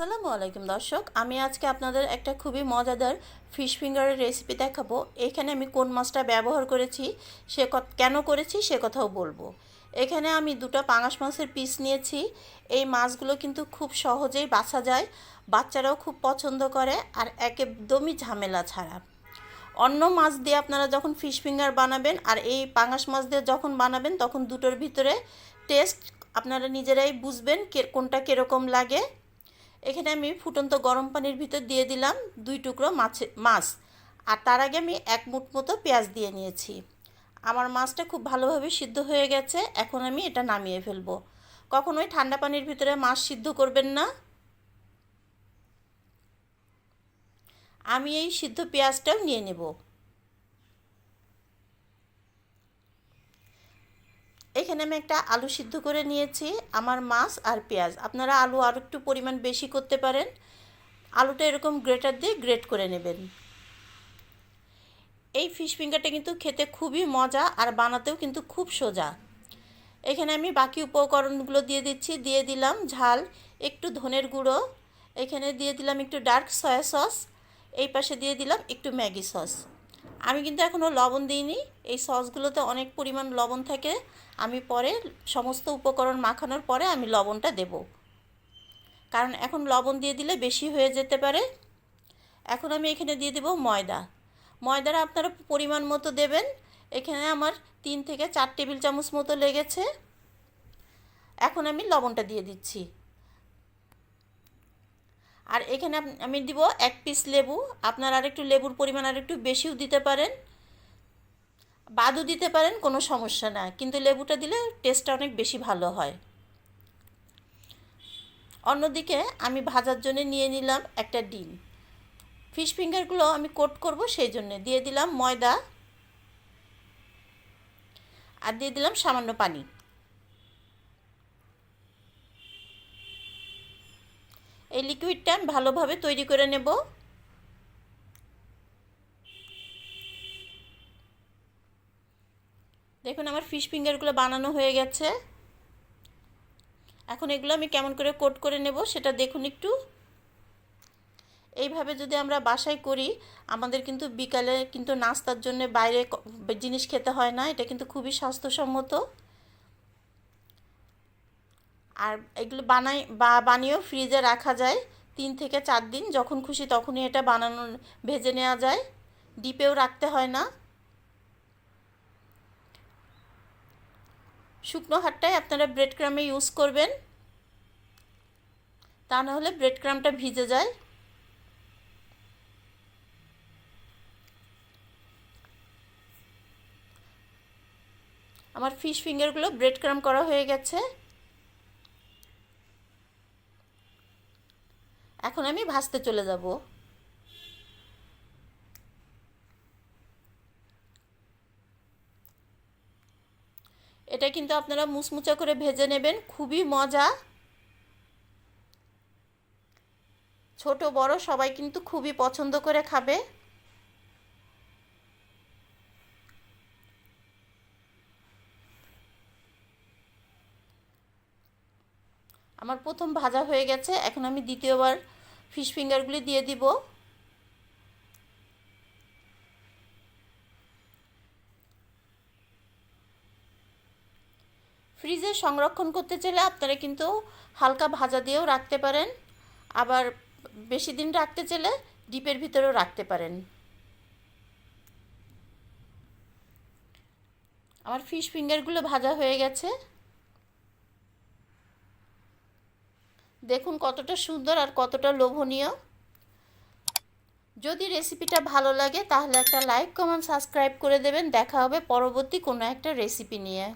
আসসালামু আলাইকুম দর্শক। আমি আজকে আপনাদের একটা খুবই মজাদার ফিশ ফিঙ্গারের রেসিপি দেখাবো। এখানে আমি কোন মাছটা ব্যবহার করেছি, সে কেন করেছি, সে কথাও বলব। এখানে আমি দুটো পাঙাশ মাছের পিস নিয়েছি। এই মাছগুলো কিন্তু খুব সহজেই বাছা যায়, বাচ্চারাও খুব পছন্দ করে আর একদমই ঝামেলা ছাড়া। অন্য মাছ দিয়ে আপনারা যখন ফিশ ফিঙ্গার বানাবেন আর এই পাঙাশ মাছ দিয়ে যখন বানাবেন, তখন দুটোর ভিতরে টেস্ট আপনারা নিজেরাই বুঝবেন কোনটা কীরকম লাগে। এখানে আমি ফুটন্ত গরম পানির ভিতর দিয়ে দিলাম দুই টুকরো মাছে, মাছ। আর তার আগে আমি এক মুঠ মতো পেঁয়াজ দিয়ে নিয়েছি। আমার মাছটা খুব ভালোভাবে সিদ্ধ হয়ে গেছে, এখন আমি এটা নামিয়ে ফেলব। কখনোই ঠান্ডা পানির ভিতরে মাছ সিদ্ধ করবেন না। আমি এই সিদ্ধ পেঁয়াজটাও নিয়ে নেব। এখানে আমি একটা আলু সিদ্ধ করে নিয়েছি, আমার মাছ আর পেঁয়াজ। আপনারা আলু আর একটু পরিমাণ বেশি করতে পারেন। আলুটা এরকম গ্রেটার দিয়ে গ্রেট করে নেবেন। এই ফিশ ফিঙ্গারটা কিন্তু খেতে খুবই মজা আর বানাতেও কিন্তু খুব সোজা। এখানে আমি বাকি উপকরণগুলো দিয়ে দিচ্ছি, দিয়ে দিলাম ঝাল, একটু ধনের গুঁড়ো, এখানে দিয়ে দিলাম একটু ডার্ক সয়া সস, এই পাশে দিয়ে দিলাম একটু ম্যাগি সস। আমি কিন্তু এখনও লবণ দিইনি। এই সসগুলোতে অনেক পরিমাণ লবণ থাকে। আমি পরে সমস্ত উপকরণ মাখানোর পরে আমি লবণটা দেব। কারণ এখন লবণ দিয়ে দিলে বেশি হয়ে যেতে পারে। এখন আমি এখানে দিয়ে দেব ময়দা। ময়দাটা আপনারা পরিমাণ মতো দেবেন। এখানে আমার তিন থেকে চার টেবিল চামচ মতো লেগেছে। এখন আমি লবণটা দিয়ে দিচ্ছি। আর এখানে আমি দিব এক পিস লেবু। আপনার আর একটু লেবুর পরিমাণ আর একটু বেশিও দিতে পারেন। বাদও দিতে পারেন, কোনো সমস্যা না। কিন্তু লেবুটা দিলে টেস্টটা অনেক বেশি ভালো হয়। অন্যদিকে আমি ভাজার জন্য নিয়ে নিলাম একটা ডিম। ফিশ ফিঙ্গারগুলো আমি কোট করব সেই জন্যে। দিয়ে দিলাম ময়দা। আর দিয়ে দিলাম সামান্য পানি। এই লিকুইডটা আমি ভালোভাবে তৈরি করে নেব। দেখুন আমার ফিশ ফিঙ্গারগুলো বানানো হয়ে গেছে। এখন এগুলো আমি কেমন করে কোট করে নেব সেটা দেখুন একটু। এইভাবে যদি আমরা বাসায় করি, আমাদের কিন্তু বিকালে কিন্তু নাস্তার জন্য বাইরে জিনিস খেতে হয় না, এটা কিন্তু খুবই স্বাস্থ্যসম্মত। আর এগুলো বানাই, বা বানিয়েও ফ্রিজে রাখা যায় তিন থেকে চার দিন। যখন খুশি তখনই এটা বানানো, ভেজে নেওয়া যায়। ডিপেও রাখতে হয় না। শুকনো হাটটাই আপনারা ব্রেড ক্রামে ইউজ করবেন। তা না হলে ব্রেড ক্রামটা ভিজে যায়। আমার ফিশ ফিঙ্গারগুলো ব্রেড ক্রাম করা হয়ে গেছে। এখন আমি ভাজতে চলে যাব। এটা কিন্তু আপনারা মুচমুচা করে ভেজে নেবেন, খুবই মজা। ছোট, বড় সবাই কিন্তু খুবই পছন্দ করে খাবে। আমার প্রথম ভাজা হয়ে গেছে, এখন আমি দ্বিতীয়বার ফিশ ফিঙ্গারগুলি দিয়ে দিব। ফ্রিজে সংরক্ষণ করতে চাইলে আপনারা কিন্তু হালকা ভাজা দিয়েও রাখতে পারেন, আবার বেশি দিন রাখতে চাইলে ডিপের ভিতরেও রাখতে পারেন। আমার ফিশ ফিঙ্গারগুলো ভাজা হয়ে গেছে। দেখুন কতটা সুন্দর আর কতটা লোভনীয়। যদি রেসিপিটা ভালো লাগে তাহলে একটা লাইক কমেন্ট সাবস্ক্রাইব করে দেবেন। দেখা হবে পরবর্তী কোনো একটা রেসিপি নিয়ে।